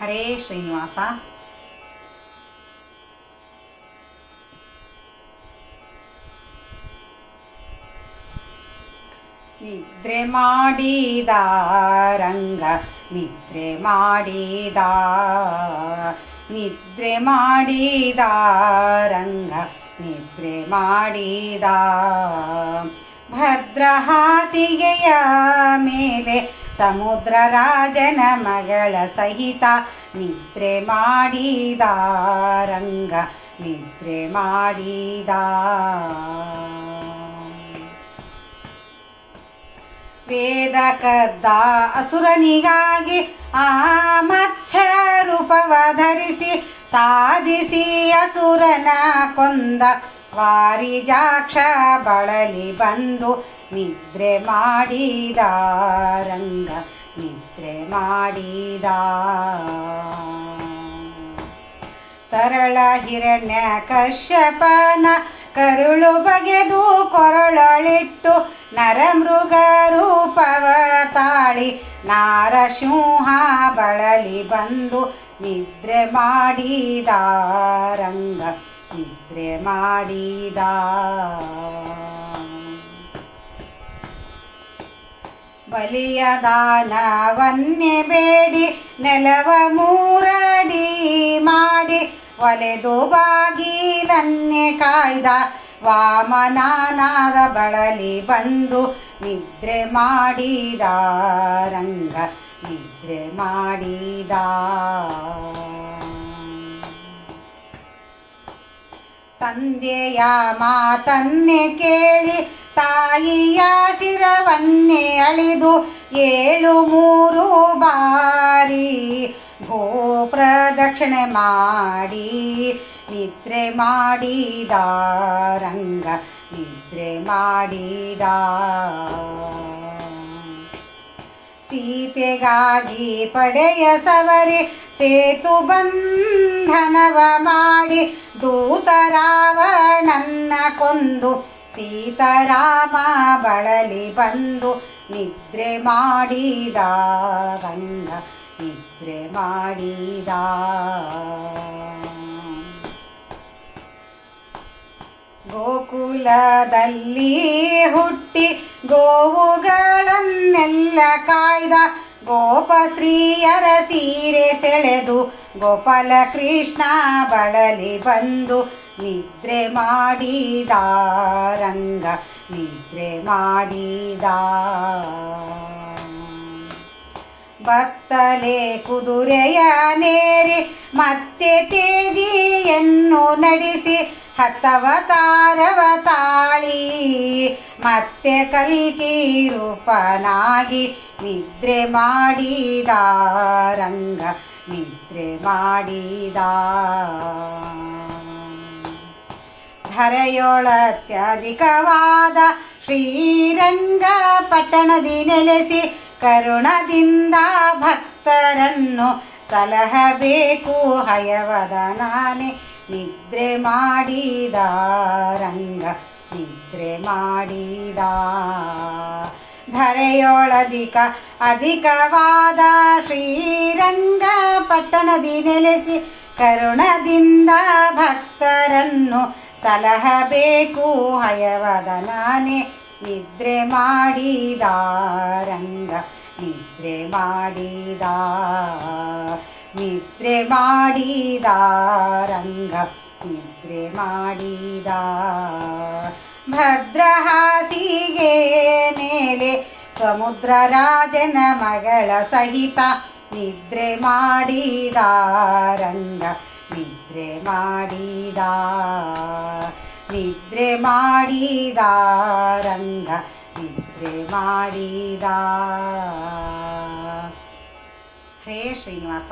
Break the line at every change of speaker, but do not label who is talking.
ಹರೇ ಶ್ರೀನಿವಾಸ. ನಿದ್ರೆ ಮಾಡಿದ ರಂಗ, ನಿದ್ರೆ ಮಾಡಿದ ನಿದ್ರೆ ಮಾಡಿದ ರಂಗ, ನಿದ್ರೆ ಮಾಡಿದ. ಭದ್ರ ಹಾಸಿಗೆಯ ಮೇಲೆ ಸಮುದ್ರ ರಾಜನ ಮಗಳ ಸಹಿತ ನಿದ್ರೆ ಮಾಡಿದ ರಂಗ, ನಿದ್ರೆ ಮಾಡಿದ. ವೇದ ಕದ್ದ ಅಸುರನಿಗಾಗಿ ಆ ಮಚ್ಚ ರೂಪವ ಧರಿಸಿ ಸಾಧಿಸಿ ಅಸುರನ ಕೊಂದ. ವಾರಿಜಾಕ್ಷ ಬಳಲಿ ಬಂದು ನಿದ್ರೆ ಮಾಡಿದ ರಂಗ, ನಿದ್ರೆ ಮಾಡಿದ ತರಳ ಹಿರಣ್ಯ ಕಶ್ಯಪನ ಕರುಳು ಬಗೆದು ಕೊರಳಳಿಟ್ಟು ನರಮೃಗ ರೂಪವ ತಾಳಿ ನಾರಸಿಂಹ ಬಳಲಿ ಬಂದು ನಿದ್ರೆ ಮಾಡಿದ ರಂಗ. ನಿದ್ರೆ ಮಾಡಿದ. ಬಲಿಯ ದಾನವನ್ನೇ ಬೇಡಿ, ನೆಲವ ಮೂರಡಿ ಮಾಡಿ, ಒಲೆದು ಬಾಗಿಲನ್ನೇ ಕಾಯ್ದ. ವಾಮನಾನಾದ ಬಳಲಿ ಬಂದು ನಿದ್ರೆ ಮಾಡಿದ ರಂಗ, ನಿದ್ರೆ ಮಾಡಿದ. ತಂದೆಯ ಮಾತನ್ನೇ ಕೇಳಿ ತಾಯಿಯ ಶಿರವನ್ನೇ ಅಳಿದು ಏಳು ಮೂರು ಬಾರಿ ಗೋ ಪ್ರದಕ್ಷಿಣೆ ಮಾಡಿ ನಿದ್ರೆ ಮಾಡಿದ ರಂಗ, ನಿದ್ರೆ ಮಾಡಿದ ಸೀತೆಗಾಗಿ ಪಡೆಯ ಸವರಿ, ಸೇತು ಬಂಧನವ ಮಾಡಿ ದೂತ ರಾವಣನ್ನ ಕೊಂದು, ಸೀತಾರಾಮ ಬಳಲಿ ಬಂದು ನಿದ್ರೆ ಮಾಡಿದ ರಂಗ, ನಿದ್ರೆ ಮಾಡಿದ. ಗೋಕುಲದಲ್ಲಿ ಹುಟ್ಟಿ ಗೋವುಗಳನ್ನೆಲ್ಲ ಕಾಯ್ದ. ಗೋಪ ಸ್ತ್ರೀಯರ ಸೀರೆ ಸೆಳೆದು ಗೋಪಾಲ ಕೃಷ್ಣ ಬಳಲಿ ಬಂದು ನಿದ್ರೆ ಮಾಡಿದ ರಂಗ, ನಿದ್ರೆ ಮಾಡಿದ ಬತ್ತಲೆ ಕುದುರೆಯ ನೇರಿ, ಮತ್ತೆ ತೇಜಿಯನ್ನು ನಡೆಸಿ ಹತ್ತವತಾರವತ ಮತ್ತೆ ಕಲ್ಕಿ ರೂಪನಾಗಿ ನಿದ್ರೆ ಮಾಡಿದ ರಂಗ, ನಿದ್ರೆ ಮಾಡಿದ ಧರೆಯೊಳತ್ಯಧಿಕವಾದ ಶ್ರೀರಂಗ ಪಟ್ಟಣದಿ ನೆಲೆಸಿ ಕರುಣದಿಂದ ಭಕ್ತರನ್ನು ಸಲಹಬೇಕು ಹಯವದ ನಾನೇ ನಿದ್ರೆ ಮಾಡಿದ ರಂಗ. ನಿದ್ರೆ ಮಾಡಿದ. ಧರೆಯೊಳಧಿಕ ಅಧಿಕವಾದ ಶ್ರೀರಂಗ ಪಟ್ಟಣದಿ ನೆಲೆಸಿ ಕರುಣದಿಂದ ಭಕ್ತರನ್ನು ಸಲಹಬೇಕು ಹಯವದನಾನೆ ನಿದ್ರೆ ಮಾಡಿದ ರಂಗ ನಿದ್ರೆ ಮಾಡಿದ. ನಿದ್ರೆ ಮಾಡಿದ ರಂಗ ನಿದ್ರೆ ಮಾಡಿದ. ಭದ್ರ ಹಾಸಿಗೆ ಮೇಲೆ ಸಮುದ್ರ ರಾಜನ ಮಗಳ ಸಹಿತ ನಿದ್ರೆ ಮಾಡಿದ ರಂಗ, ನಿದ್ರೆ ಮಾಡಿದ ನಿದ್ರೆ ಮಾಡಿದ ರಂಗ, ನಿದ್ರೆ ಮಾಡಿದ. ಹೇ ಶ್ರೀನಿವಾಸ.